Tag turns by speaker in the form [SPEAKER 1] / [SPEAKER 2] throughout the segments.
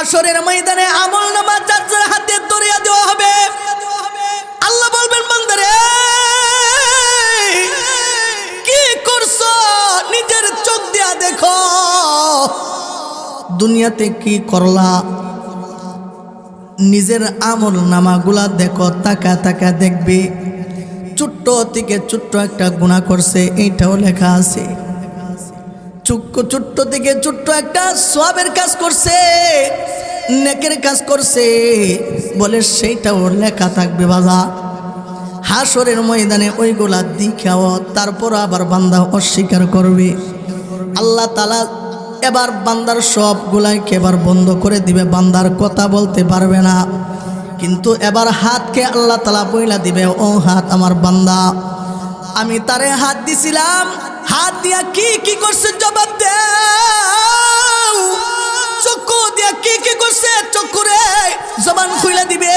[SPEAKER 1] আসরের ময়দানে আমল নামা চাচার হাতে দরিয়া দেওয়া হবে। আল্লাহ বলবেন, বান্দারে, কি করছ? নিজের চোখ দিয়া দেখো। দুনিয়াতে কি করলা? নিজের আমল নামাগুলা দেখো, তাকা তাকা দেখবে। ছোট্ট থেকে ছোট্ট একটা গুণা করছে এইটাও লেখা আছে। চুক্ক ছোট্ট থেকে ছোট্ট একটা সবের কাজ করছে, নেকের কাজ করছে। বলে সেইটাও লেখা থাকবে বাজা হাসরের ময়দানে ওইগুলা দিখাও তারপর আবার বান্দা অস্বীকার করবে। আল্লাহ তালা এবার বান্দার সবগুলাইকে এবার বন্ধ করে দিবে, বান্দার কথা বলতে পারবে না। কিন্তু এবার হাতকে আল্লাহ তালা বইলা দিবে, ও হাত আমার বান্দা, আমি তারে হাত দিছিলাম হাত দিয়া কি কি করছে জবাব দেও। চক্ষু দিয়া কি কি করছে চক্ষু রে জবান খুইলা দিবে।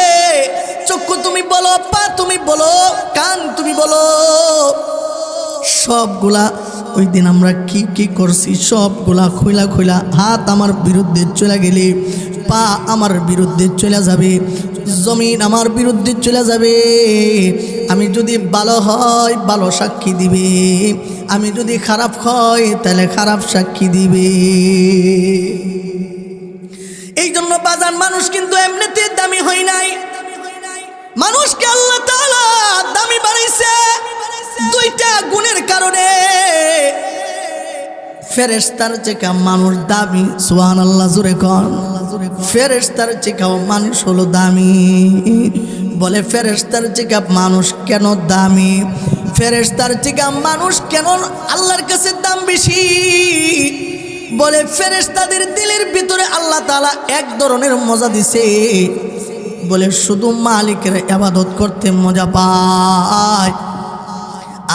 [SPEAKER 1] চক্ষু তুমি বলো, পা তুমি বলো, কান তুমি বলো। সবগুলা ওই দিন আমরা কি কি করছি, সবগুলা খুইলা খুইলা হাত আমার বিরুদ্ধে চলে গেলে, পা আমার বিরুদ্ধে চলে যাবে, জমিন আমার বিরুদ্ধে চলে যাবে। আমি যদি ভালো হয়, ভালো সাক্ষী দিবে। আমি যদি খারাপ হয়, তাহলে খারাপ সাক্ষী দিবে। এই জন্য বাজার মানুষ কিন্তু এমনিতে দামি হয় নাই। মানুষকে আল্লাহ দামি বানাইছে দুইটা গুণের কারণে। ফেরেস্তার চেকা মানুষ দামি সোহান আল্লাহ জুরে কন। ফেরেস্তার চেকাও মানুষ হলো দামি। বলে ফেরেস্তার চেকা মানুষ কেন দামি? ফেরেস্তার চেকা মানুষ কেন আল্লাহর কাছে দাম বেশি? বলে ফেরেস্তাদের দিলের ভিতরে আল্লাহ তালা এক ধরনের মজা দিছে। বলে শুধু মালিকের আবাদত করতে মজা পায়।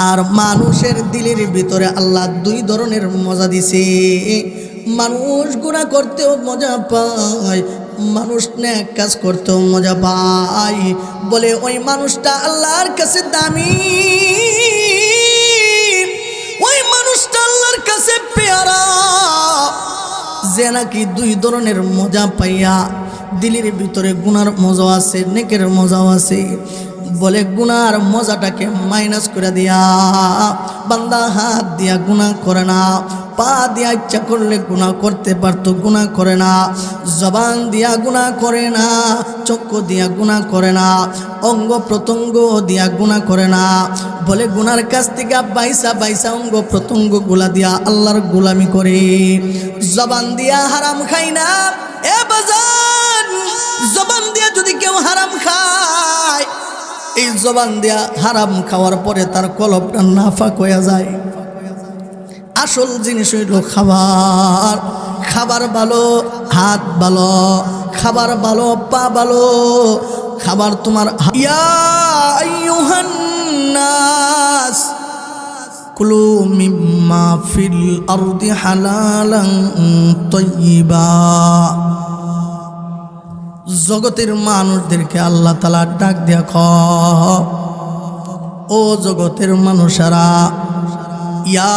[SPEAKER 1] আর মানুষের দিলের ভিতরে আল্লাহ দুই ধরনের মজা দিছে। মানুষ গুণা করতেও মজা পায়। মানুষ ন্যাক কাজ করতেও মজা পায়। বলে, ওই মানুষটা আল্লাহর কাছে দামি। ওই মানুষটা আল্লাহর কাছে পেয়ারা। যে নাকি দুই ধরনের মজা পাইয়া দিলের ভিতরে গুনার মজাও আছে, নেকের মজাও আছে। বলে, গুনার মজাটাকে মাইনাস করে দিয়া, বান্দা হাত দিয়া গুণা করে না। পা দিয়া ইচ্ছা করলে গুণা করতে পারতো গুণা করে না। জবান দিয়া গুণা করে না চক্ষু দিয়া গুণা করে না, অঙ্গ প্রত্যঙ্গ দিয়া গুণা করে না। বলে গুনার কাছ থেকে বাইসা বাইসা অঙ্গ প্রত্যঙ্গগুলা দিয়া আল্লাহর গোলামি করে। জবান দিয়া হারাম খাই না, এ জবান দিয়া যদি কেউ হারাম খায়, এই জবান দিয়া হারাম খাওয়ার পরে তার কলবটা নাফাক হয়ে যায়। আসল জিনিস হইল খাবার। খাবার ভালো, হাত ভালো, খাবার ভালো, পা ভালো। খাবার তোমার কুলু মিম্মা ফিল আরদি হালালান তয়্যিবা জগতের মানুষদেরকে আল্লাহ তালা ডাক দেখ ও জগতের মানুষেরা ইয়া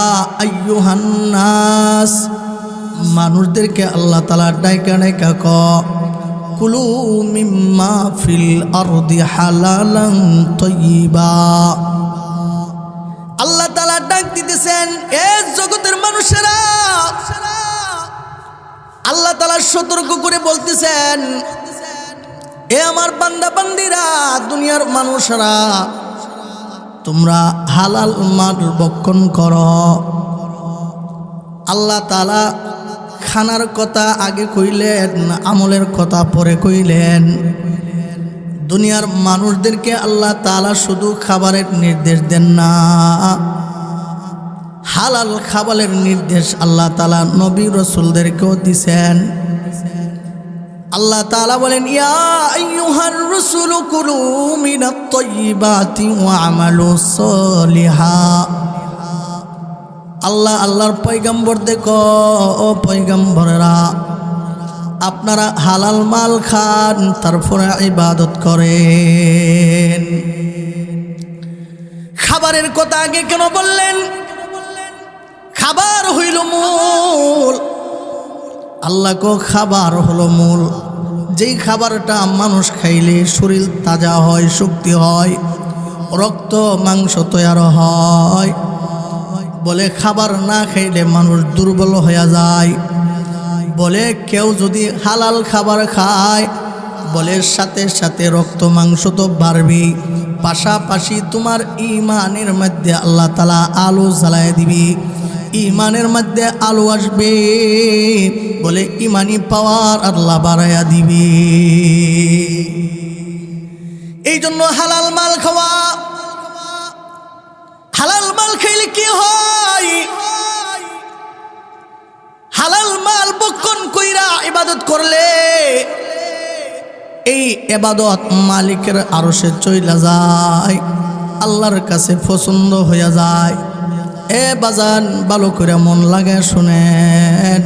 [SPEAKER 1] মানুষদেরকে আল্লাহ তালা ডাইকা ডাইকা ক, কুলু মিম্মা ফিল আরদি হালালান তয়্যিবা আল্লাহ তালা ডাক দিতেছেন, এ জগতের মানুষেরা। আল্লাহ তালা সতর্ক করে বলতেছেন, এ আমার বান্দা বান্দিরা দুনিয়ার মানুষরা তোমরা হালাল মাল বক্ষণ কর। আল্লাহ তালা খানার কথা আগে কইলেন, আমলের কথা পরে কইলেন। দুনিয়ার মানুষদেরকে আল্লাহ তালা শুধু খাবারের নির্দেশ দেন না, হালাল খাবারের নির্দেশ আল্লাহ তালা নবী রসুলদেরকেও দিছেন। ওয়া আমালু সলিহা। আল্লাহ, আল্লাহর পৈগম্বর দেখো, ও পয়গম্বরেরা, আপনারা হালাল মাল খান, তারপরে ইবাদত করেন। খাবারের কথা আগে কেন বললেন? খাবার হইল মূল। আল্লাহকে খাবার হলো মূল। যেই খাবারটা মানুষ খাইলে শরীর তাজা হয়, শক্তি হয়, রক্ত, মাংস তৈরি হয়। বলে খাবার না খাইলে মানুষ দুর্বল হয়ে যায়। বলে কেউ যদি হালাল খাবার খায়, বলে সাথে সাথে রক্ত, মাংস তো বাড়বে পাশাপাশি তোমার ইমানের মধ্যে আল্লাহ তালা আলো জ্বালায় দিবি। ইমানের মধ্যে আলো আসবে, বলে ইমানি পাওয়ার আল্লাহ বাড়াইয়া দিবে। এই জন্য হালাল মাল খাওয়া, হালাল মাল খাইলে কি হয়? হালাল মাল বক্ষণ কইরা ইবাদত করলে, এই এবাদত মালিকের আরও সে চইলা যায়, আল্লাহর কাছে পছন্দ হইয়া যায়। এ বাজান, ভালো করে মন লাগে শুনেন।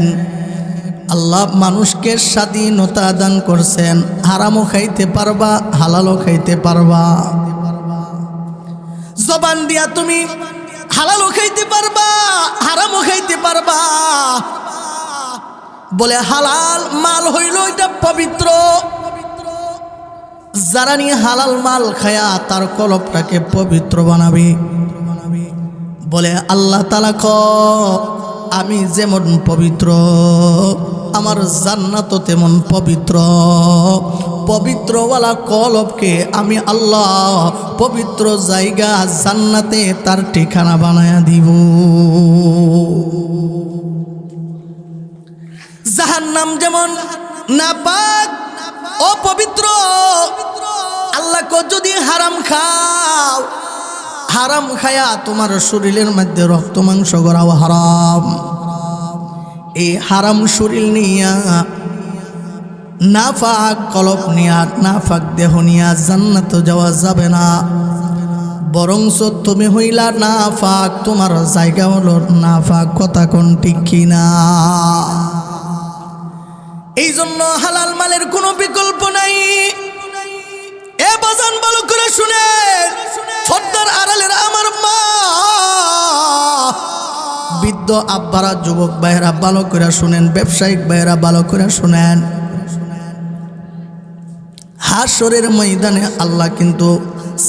[SPEAKER 1] আল্লাহ মানুষকে স্বাধীনতা দান করছেন। হারামও খাইতে পারবা, হালালও খাইতে পারবা। জবান দিয়া তুমি হালালও খাইতে পারবা, হারামও খাইতে পারবা। বলে হালাল মাল হইল এটা পবিত্র। যারা নিয়ে হালাল মাল খায়া তার কলপটাকে পবিত্র বানাবে। বলে, আল্লাহ তালা ক আমি যেমন পবিত্র, আমার জান্নাত তেমন পবিত্র। পবিত্রওয়ালা কলবকে আমি আল্লাহ পবিত্র জায়গা জান্নাতে তার ঠিকানা বানায়া দিব। জাহান নাম যেমন নাপাক, অপবিত্র। আল্লাহ যদি হারাম খাও হারাম খায়া তোমার শরীরের মধ্যে রক্ত, মাংস গড়াও হারাম। এই হারাম শরীর নিয়া না নাফাক কলপ নিয়া, নাফাক দেহ নিয়া জান্নাত যাওয়া যাবে না। বরংস তুমি হইলা না নাফাক, তোমার জায়গা হলো নাফাক। কথা কোন ঠিক কিনা? আব্বারা, যুবক ভাইয়েরা, ভালো করে শুনেন, ব্যবসায়িক ভাইয়েরা, ভালো করে শুনেন। হাসরের ময়দানে আল্লাহ কিন্তু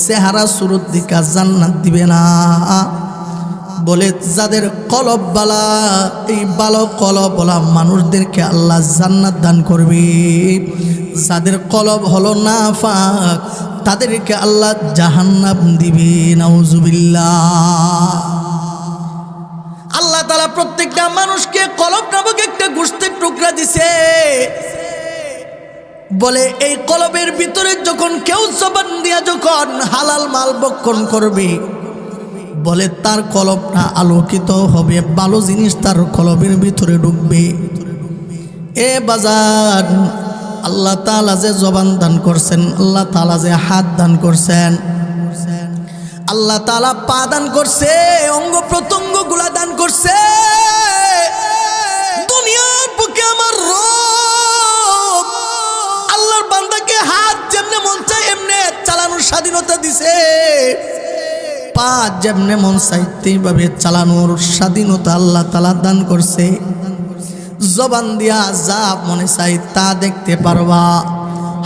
[SPEAKER 1] চেহারা সুরত দিকা জান্নাত দিবে না। বলে, যাদের কলব বালা, এই বালো কলব বলা মানুষদেরকে আল্লাহ জান্নাত দান করবে। যাদের কলব হলো না ফাঁক তাদেরকে আল্লাহ জাহান্নাম দিবে। তালা প্রত্যেকটা মানুষকে কলব নামক একটা গোষ্ঠের টুকরা দিছে। বলে, এই কলবের ভিতরে যখন কেউ জবান দিয়া যখন হালাল মাল বক্ষণ করবে, বলে, তার কলবটা আলোকিত হবে, ভালো জিনিস তার কলবের ভিতরে ঢুকবে। এ বাজার আল্লাহ তালা যে জবান দান করছেন, আল্লাহ তালা যে হাত দান করছেন আল্লাহ তালা পা দান করছে, অঙ্গ প্রত্যঙ্গগুলা দান করছে। দুনিয়ার বুকে আমার রব, আল্লাহর বান্দাকে হাত যেমনে মন চায়, এমনে চালানোর স্বাধীনতা দিছে। পা যেমনে মন চাইতেই ভাবে চালানোর স্বাধীনতা আল্লাহ তালা দান করছে। জবান দিয়া যা মনে চাই তা দেখতে পারবা।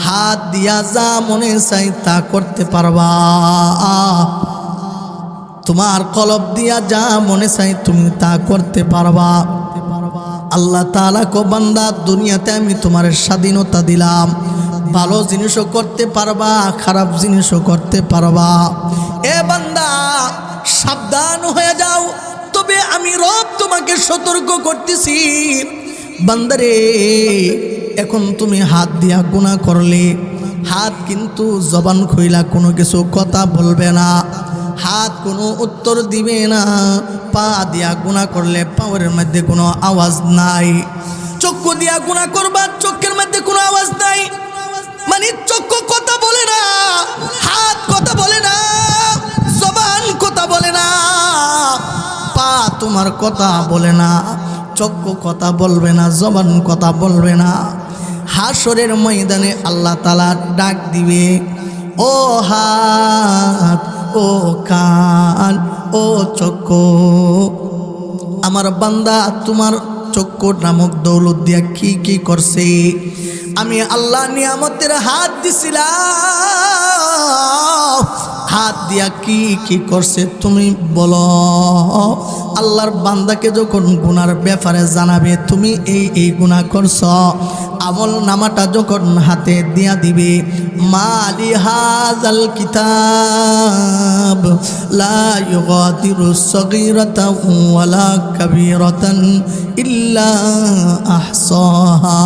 [SPEAKER 1] হাত দিয়া যা মনে চাই তা করতে পারবা। তোমার কলব দিয়া যা মনে চাই তুমি তা করতে পারবা। আল্লাহ তালা কো, বান্দা, দুনিয়াতে আমি তোমার স্বাধীনতা দিলাম। ভালো জিনিসও করতে পারবা, খারাপ জিনিসও করতে পারবা। এ বান্দা, সাবধান হয়ে যাও। তবে আমি রব তোমাকে সতর্ক করতেছি। বান্দারে, এখন তুমি হাত দিয়া গুণা করলে, হাত কিন্তু জবান খইলা কোনো কিছু কথা বলবে না। হাত কোনো উত্তর দিবে না। পা দিয়া গুণা করলে পাওয়ার মধ্যে কোনো আওয়াজ নাই। চক্ষু দিয়া গুণা করবা, চোখের মধ্যে কোনো আওয়াজ নাই। মানে চক্ষু কথা বলে না, হাত কথা বলে না, জবান কথা বলে না, পা তোমার কথা বলে না। চক্ষু কথা বলবে না, জবান কথা বলবে না। হাসরের ময়দানে আল্লাহ তালা ডাক দিবে, ও হাত, ও কান, ও চক্ষু আমার বান্দা তোমার চক্ষু নামক দৌলত দিয়া কি কি করছে? আমি আল্লাহ নিয়ামতের হাত দিছিলাম। হাত দিয়া কি কি করছে তুমি বলো। আল্লাহর বান্দাকে যখন গুনার ব্যাপারে জানাবে, তুমি এই এই গুণা করছ, আমল নামাটা যখন হাতে দিয়া দিবে মালি হাজাল কিতাব, লা ইউগাদিরু সগীরাতাও ওয়ালা কাবীরাতান ইল্লা আহসাহা।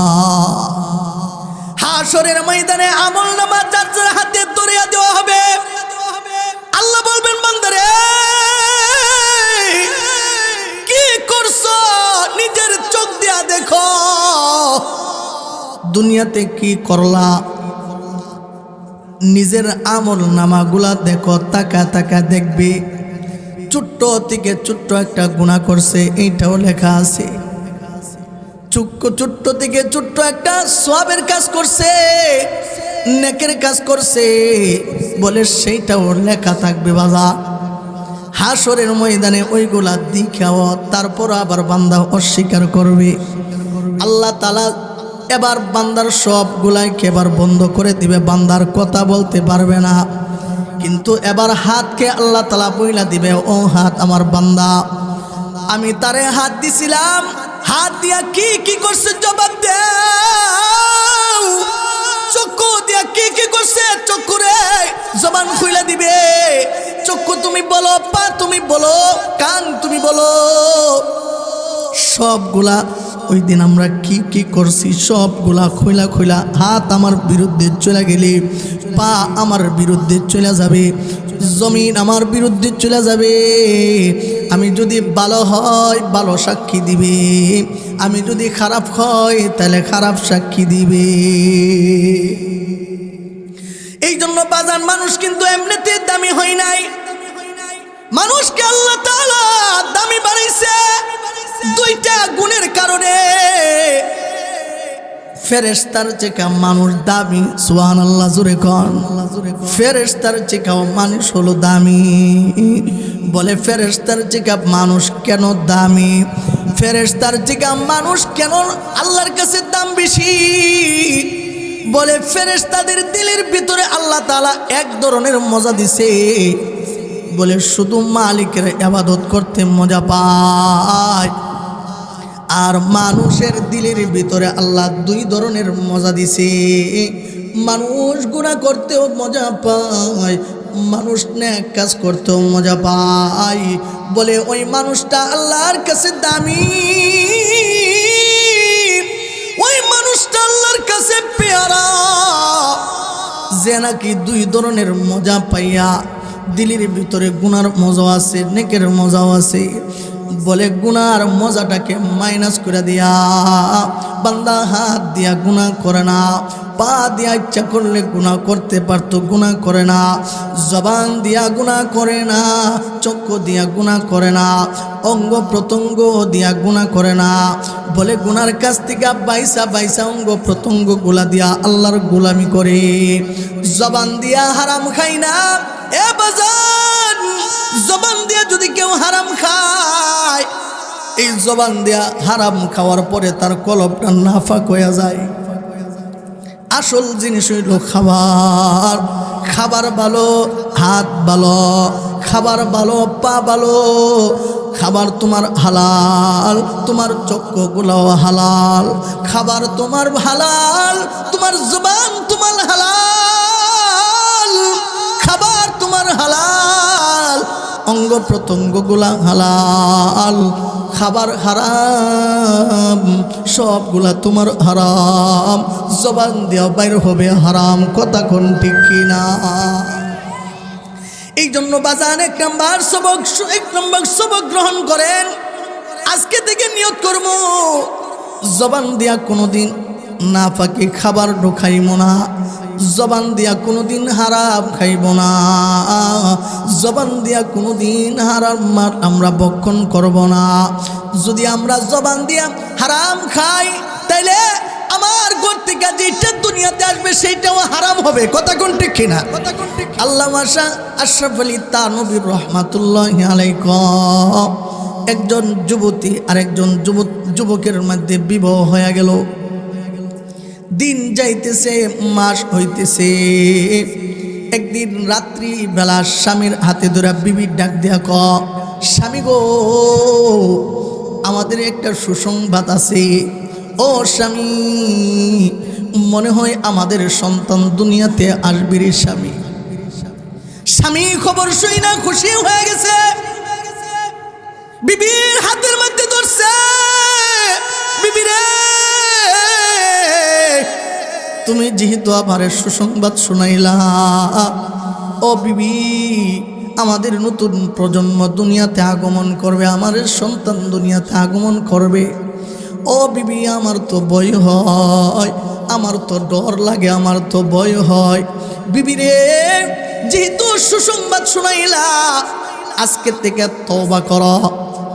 [SPEAKER 1] হাসরের ময়দানে আমল নামা যার হাতে দুনিয়াতে কি করলা? নিজের আমল নামাগুলা দেখো তাকা তাকা দেখবে। ছোট্ট থেকে ছোট্ট একটা গুণা করছে, এইটাও লেখা আছে। চুক্ক ছোট্ট থেকে ছোট্ট একটা সবের কাজ করছে, নেকের কাজ করছে, বলে সেইটাও লেখা থাকবে বাজা। হাসরের ময়দানে ওইগুলা দিখাও তারপর আবার বান্দা অস্বীকার করবে। আল্লাহ তালা এবার বান্দার সবগুলাকে এবার বন্ধ করে দিবে? বান্দার কথা বলতে পারবে না। কিন্তু এবার হাতকে আল্লাহ তালা বইলা দিবে, ও হাত আমার বান্দা, আমি তারে হাত দিছিলাম। হাত দিয়া কি কি করছে জবাব দে চক্ষু দিয়া কি কি করছে চক্ষু রে জবান খুইলা দিবে। চক্ষু তুমি বলো, পা তুমি বলো, কান তুমি বলো। সবগুলা ওই দিন আমরা কি কি করছি? সবগুলা খোলা খোলা হাত আমার বিরুদ্ধে চলে গেলে, পা আমার বিরুদ্ধে চলে যাবে, জমিন আমার বিরুদ্ধে চলে যাবে। আমি যদি ভালো হয়, ভালো সাক্ষী দিবে। আমি যদি খারাপ হয়, তাহলে খারাপ সাক্ষী দিবে। এই জন্য বাজার মানুষ কিন্তু এমনিতে দামি হয় নাই। মানুষকে আল্লাহ দামি বানাইছে। দুইটা গুণের কারণে ফেরেস্তার চেকা মানুষ দামি সুহান আল্লাহ জুড়ে কন। ফেরেস্তার চেকাও মানুষ হলো দামি। বলে ফেরেস্তার চেকা মানুষ কেন দামি? ফেরেস্তার চেকা মানুষ কেন আল্লাহর কাছে দাম বেশি? বলে ফেরেস্তাদের দিলের ভিতরে আল্লাহ তালা এক ধরনের মজা দিছে। বলে শুধু মালিকের আবাদত করতে মজা পায়। আর মানুষের দিলের ভিতরে আল্লাহ দুই ধরনের মজা দিছে। মানুষ গুণা করতেও মজা পায়, মানুষ ন্যাক কাজ করতেও মজা পায়। বলে ওই মানুষটা আল্লাহর কাছে দামি। ওই মানুষটা আল্লাহর কাছে পেয়ারা। যে নাকি দুই ধরনের মজা পাইয়া দিলির ভিতরে গুনার মজাও আছে, নেকের মজাও আছে। বলে গুনার মজাটাকে মাইনাস করে দিয়া, বান্দা হাত দিয়া গুণা করে না, পা দিয়া ইচ্ছা করলে গুণা করতে পারতো গুণা করে না, জবান দিয়া গুণা করে না, চক্ষু দিয়া গুণা করে না, অঙ্গ প্রত্যঙ্গ দিয়া গুণা করে না, বলে গুনার কাছ থেকে বাইসা বাইসা অঙ্গ প্রত্যঙ্গগুলা দিয়া আল্লাহর গোলামি করে, জবান দিয়া হারাম খাই না, এ বাজান। জবান দিয়া যদি কেউ হারাম খায়, এই জবান দিয়া হারাম খাওয়ার পরে তার কলবটা নাফাক হয়ে যায়। আসল জিনিস হইল খাবার। খাবার ভালো, হাত ভালো, খাবার ভালো, পা ভালো। খাবার তোমার হালাল, তোমার চক্ষুগুলোও হালাল। খাবার তোমার হালাল, তোমার জবান তোমার হালাল। খাবার তোমার হালাল। অঙ্গ প্রত্যঙ্গগুলা হালাল, খাবার হারাম, সবগুলা তোমার হারাম। জবান দেওয়া বাইর হবে হারাম, কথা কোন ঠিক কিনা? এই জন্য বাজান এক নম্বর সবক, এক নম্বর সবক গ্রহণ করেন। আজকে থেকে নিয়ত করব। জবান দিয়া কোনোদিন না পাকি খাবার ঢোকাইব না। জবান দিয়া কোনোদিন হারাম খাইব না। জবান দিয়া কোনোদিন হারাম মার আমরা বক্ষণ করব না। যদি আমরা জবান দিয়া হারাম খাই, তাইলে আমার ঘর থেকে যেটা দুনিয়াতে আসবে, সেইটাও হারাম হবে। কথা কোন ঠিক কিনা? আল্লাহ মাসা আশরাফ আলী তানবির রহমাতুল্লাহ আলাইকুম। একজন যুবতী আর একজন যুবত যুবকের মধ্যে বিবাহ হয়ে গেল। দিন যাইতেছে, মাস হইতেছে। একদিন রাত্রি বেলা স্বামীর হাতে ধরা বিবির ডাক দেয়া ক স্বামী গো, আমাদের একটা সুসংবাদ আছে। ও স্বামী, মনে হয় আমাদের সন্তান দুনিয়াতে আসবে রে স্বামী। স্বামী খবর শুই না খুশি হয়ে গেছে। বিবির হাতের মধ্যে ধরছে। তুমি যেহেতু আমার সুসংবাদ শুনাইলা, ও বিবি, আমাদের নতুন প্রজন্ম দুনিয়াতে আগমন করবে, আমার সন্তান দুনিয়াতে আগমন করবে। ও বিবি, আমার তো ভয় হয়, আমার তো ডর লাগে, আমার তো ভয় হয়। বিবি রে, যেহেতু সুসংবাদ শুনাইলা, আজকে থেকে তওবা কর।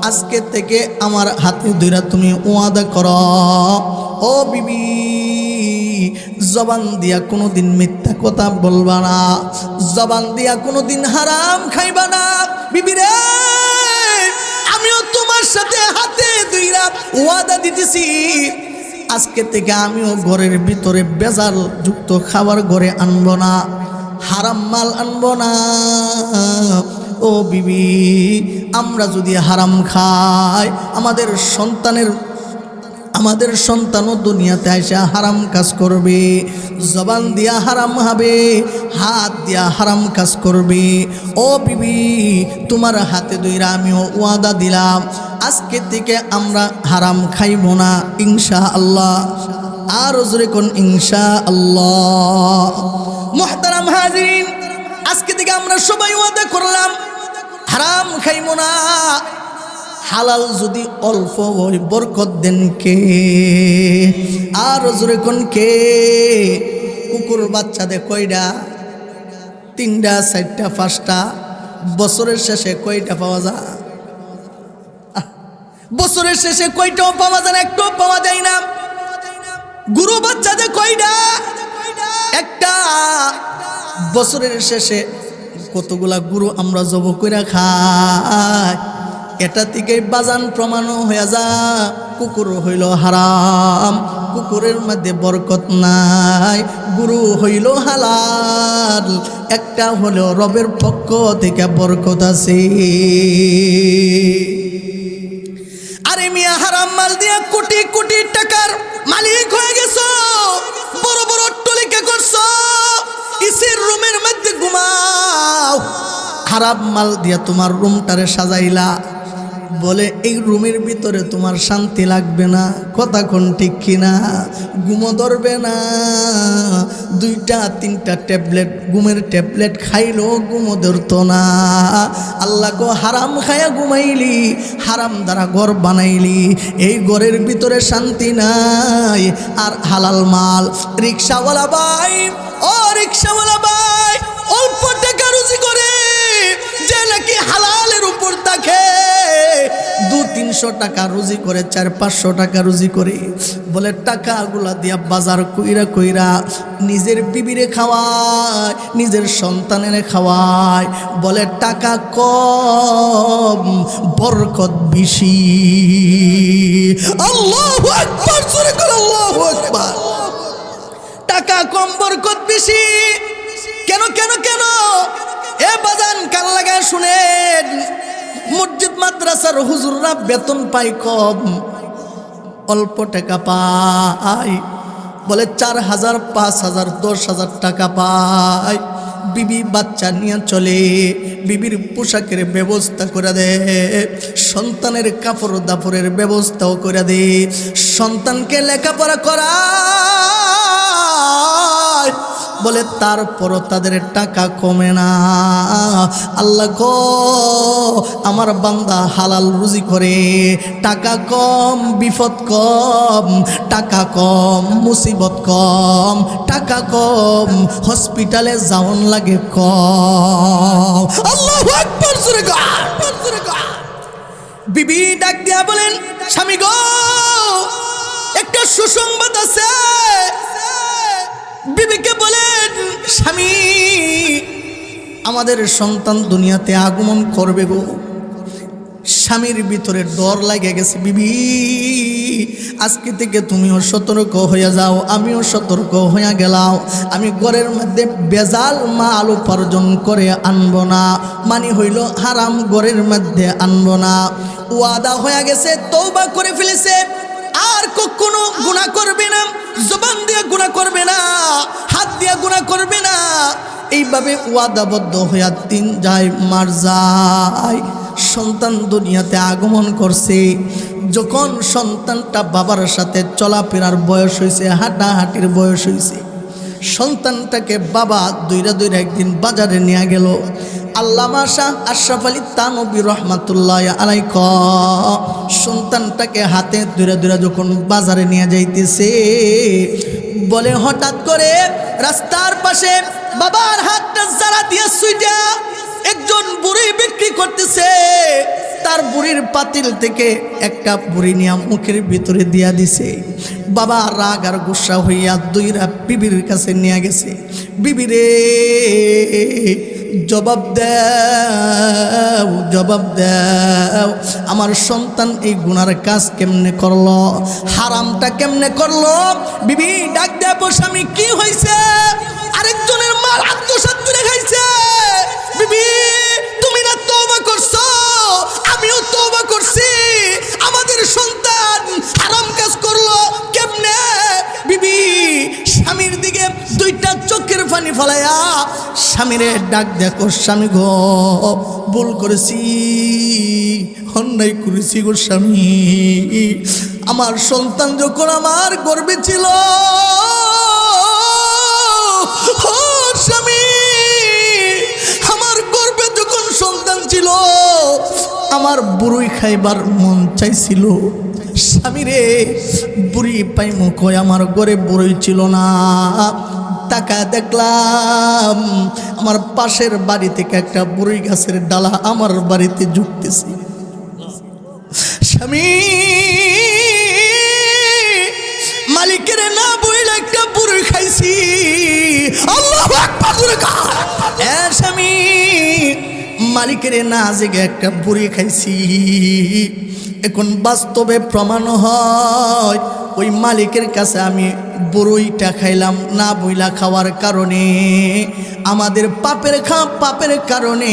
[SPEAKER 1] আজকে থেকে আমার হাতে ধইরা তুমি ওয়াদা কর। ও বিবি, জবান দিয়া কোনোদিন মিথ্যা কথা বলবা না। জবান দিয়া কোনোদিন হারাম খাইবা না। বিবি রে, আমিও তোমার সাথে হাতে দুইরা ওয়াদা দিতেছি। আজকে থেকে আমিও ঘরের ভিতরে বেজাল যুক্ত খাবার ঘরে আনব না, হারাম মাল আনব না। ও বিবি, আমরা যদি হারাম খাই, আমাদের সন্তানের, আমাদের সন্তানও দুনিয়াতে এসে হারাম কাজ করবে, জবান দিয়া হারাম হবে, হাত দিয়া হারাম কাজ করবে। ও বিবি, তোমার হাতে দইরা আমিও ওয়াদা দিলাম, আজকে থেকে আমরা হারাম খাইব না ইনশা আল্লাহ আর জোরে কোন ইনশা আল্লাহ মোহতারাম হাজিরিন, আজকে থেকে আমরা সবাই ওয়াদা করলাম হারাম খাইব না। হালাল যদি অল্প হয় বরকত দেন কে? আর জোরে কোন কে? কুকুর বাচ্চাদের কয়টা তিনটা চারটা পাঁচটা বছরের শেষে কয়টা পাওয়া যায়? বছরের শেষে কয়টাও পাওয়া যায় না, একটাও পাওয়া যায় না। গুরু বাচ্চাদের কয়টা একটা। বছরের শেষে কতগুলা গুরু আমরা জব করে খাই। এটা থেকে বাজান প্রমাণও হয়ে যা, কুকুর হইল হারাম, কুকুরের মধ্যে বরকত নাই, গুরু হইল হালাল, একটা হলো রবের পক্ষ থেকে বরকত আছে। আরে মিয়া, হারাম মাল দিয়া কোটি কোটি টাকার মালিক হয়ে গেছ, বড় বড় টলিকে করছ। খারাপ মাল দিয়া তোমার রুমটারে সাজাইলা। বলে, এই রুমের ভিতরে তোমার শান্তি লাগবে না। কথা কোন ঠিক কিনা? ঘুমো ধরবে না। দুইটা, তিনটা ট্যাবলেট, ঘুমের ট্যাবলেট খাইলেও ঘুমো ধরতো না। আল্লাহ গো হারাম খায়া ঘুমাইলি, হারাম দ্বারা ঘর বানাইলি। এই ঘরের ভিতরে শান্তি নাই। আর হালাল মাল। রিক্সাওয়ালা বাই ও রিক্সাওয়ালা ভাই! তিনশো টাকা রুজি করে, চার পাঁচশো টাকা রুজি করে। বলে, টাকাগুলা দিয়া বাজার কইরা কইরা নিজের বিবিরে খাওয়ায়, নিজের সন্তানের খাওয়ায়। বলে, টাকা কম, বরকত বেশি। টাকা কম, বরকত বেশি। কেন কেন কেন? এ বাজান কান লাগা শুনেন। মসজিদ, মাদ্রাসার হুজুররা বেতন পাই কম। অল্প টাকা পায়। বলে চার হাজার, পাঁচ হাজার, দশ হাজার টাকা পায়। বিবি বাচ্চা নিয়ে চলে, বিবির পোশাকের ব্যবস্থা করে দে। সন্তানের কাপড় দাপড়ের ব্যবস্থাও করে দে। সন্তানকে লেখাপড়া করা বলে, তারপরও তাদের টাকা কমে না। আল্লাহ গো, আমার বান্দা হালাল রুজি করে, টাকা কম, বিপদ কম, টাকা কম, মুসিবত কম, টাকা কম, হসপিটালে যাওন লাগে কম। আল্লাহ। বিবি ডাক দিয়া বলেন, স্বামী গো, একটা সুসংবাদ আছে। বিবিকে বলেন, স্বামী, আমাদের সন্তান দুনিয়াতে আগমন করবে গো। স্বামীর ভিতরে ডর লাগে গেছে, বিবি। আজকে থেকে তুমিও সতর্ক হয়ে যাও, আমিও সতর্ক হয়ে গেলাম। আমি ঘরের মধ্যে বেজাল মাল উপার্জন করে আনব না। মানে হইল হারাম ঘরের মধ্যে আনব না। ওয়াদা হয়ে গেছে তৌবা করে ফেলেছে। আর কখনো গুণা করবে না। জবান দিয়ে গুণা করবে না, হাত দিয়ে গুণা করবে না। এইভাবে ওয়াদাবদ্ধ হইয়া তিন যায়, মার যায়। সন্তান দুনিয়াতে আগমন করছে। যখন সন্তানটা বাবার সাথে চলাফেরার বয়স হয়েছে হাঁটাহাঁটির বয়স হয়েছে সন্তানটাকে বাবা দুইরা দুইরা একদিন বাজারে নিয়ে গেল। আল্লামা শাহ আশরাফ আলী তানবী রহমাতুল্লাহ আলাই ক সন্তানটাকে হাতে দুইরা দুইরা যখন বাজারে নিয়ে যাইতেছে, বলে হঠাৎ করে রাস্তার পাশে বাবার হাতটা যারা দিয়ে সুইটা একজন বুড়ি বিক্রি করতেছে। বুড়ির পাতিল থেকে একটা বুড়ি নিয়ে মুখের ভিতরে দিয়া দিছে। বাবা রাগ আর গুসা হইয়া দুইরা বিবির কাছে নিয়ে গেছে। বিবিরে জবাব দাও জবাব দাও। আমার সন্তান এই গুনার কাজ কেমনে করল? হারামটা কেমনে করল? বিবি ডাক দেব স্বামী কি হয়েছে আরেকজনের মাল দুইটা চোখের পানি ফলাইয়া স্বামীরে ডাক দেখো, স্বামী গো, ভুল করেছি, অন্যায় করেছি গো স্বামী। আমার সন্তান যখন আমার গর্বে ছিল স্বামী, আমার গর্বে যখন সন্তান ছিল, আমার বুড়ি খাইবার মন চাইছিল। স্বামী রে বুড়ি পাইমু কয় আমার ঘরে বুড়ি ছিল না। টাকা দেখলাম, আমার পাশের বাড়ি থেকে একটা বুড়ি গাছের ডালা আমার বাড়িতে ঝুঁকতেছি স্বামী, মালিকের না বইলে একটা বুড়ি খাইছি। স্বামী, মালিকের না জেগে একটা বুড়ি খাইছি। এখন বাস্তবে প্রমাণ হয় ওই মালিকের কাছে আমি বড়ইটা খাইলাম, না বইলা খাওয়ার কারণে। আমাদের পাপের খা পাপের কারণে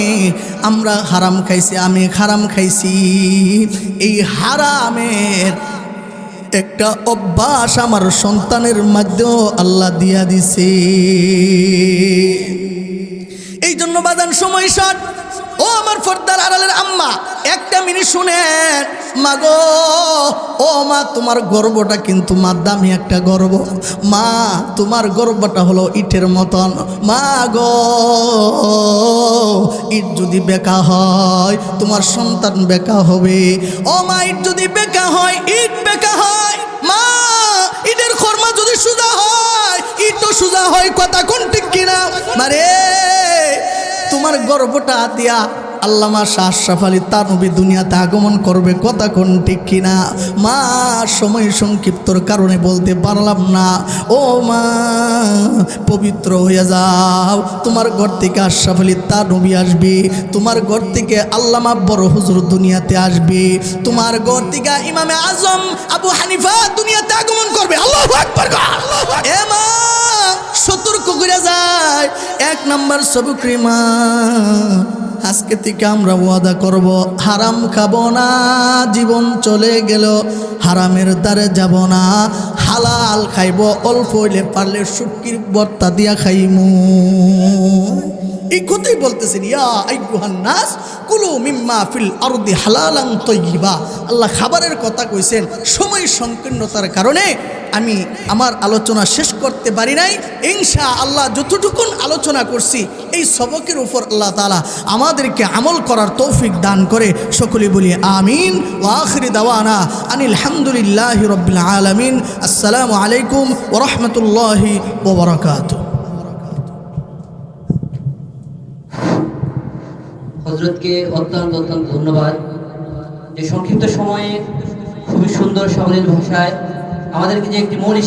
[SPEAKER 1] আমরা হারাম খাইছি, আমি হারাম খাইছি। এই হারামের একটা অভ্যাস আমার সন্তানের মধ্যেও আল্লাহ দিয়া দিছে। এই জন্য বাদান সময় ও আমার ফর্দার আড়ালের আম্মা, একটা মিনিট শুনেন। মা গো, ও মা, তোমার গর্বটা কিন্তু মা, দামি একটা গর্ব। মা, তোমার গর্বটা হলো ইটের মতন। মা গো, ইট যদি বেকা হয়, তোমার সন্তান বেকা হবে। ও মা, ইট যদি বেকা হয়, ইট বেকা হয়। মা, ইটের খর্মা যদি সোজা হয়, ইট তো সোজা হয়, কথা কোন ঠিক কিনা? মারে তোমার গর্বটা দিয়া আল্লামা শাহ আশরাফ আলী তার নবী দুনিয়াতে আগমন করবে কথা কোন ঠিক কিনা? মা, সময় সংক্ষিপ্তর কারণে বলতে পারলাম না। ও মা, পবিত্র হয়ে যাও। তোমার ঘর থেকে আশরাফ আলী তার নবী আসবে। তোমার ঘর থেকে আল্লামা বড় হুজুর দুনিয়াতে আসবে। তোমার ঘর থেকে ইমামে আজম আবু হানিফা দুনিয়াতে আগমন করবে। আল্লাহ আকবার। এ মা সতর্ক করে যায়। এক নাম্বার সবুক্রিমা আজকে থেকে আমরা ওয়াদা করব, হারাম খাব না, জীবন চলে গেল, হারামের দ্বারে যাব না, হালাল খাইব, অল্প হইলে পারলে শুকির বর্তা দিয়া খাইমু। এই কথাই বলতেছেন, ইয়া আইয়ুহান নাস, কুলু মিম্মা ফিল আরদি হালালান তৈয়িবা আল্লাহ খাবারের কথা কইছেন, সময় সংকীর্ণতার কারণে আমি আমার আলোচনা শেষ করতে পারি নাই। ইনশা আল্লাহ যতটুকুন আলোচনা করছি, এই সবকের উপর আল্লাহ তালা আমাদেরকে আমল করার তৌফিক দান করে। সকলে বলি আমিন। ও আখরি দাওয়ানা আনিল হামদুলিল্লাহ রবিল আলমিন। আসসালামু আলাইকুম ওরহমতুল্লাহি ওবরাকাতু
[SPEAKER 2] হজরতকে অত্যন্ত অত্যন্ত ধন্যবাদ। যে সংক্ষিপ্ত সময়ে খুবই সুন্দর সাবলীল ভাষায় আমাদেরকে যে একটি মৌলিক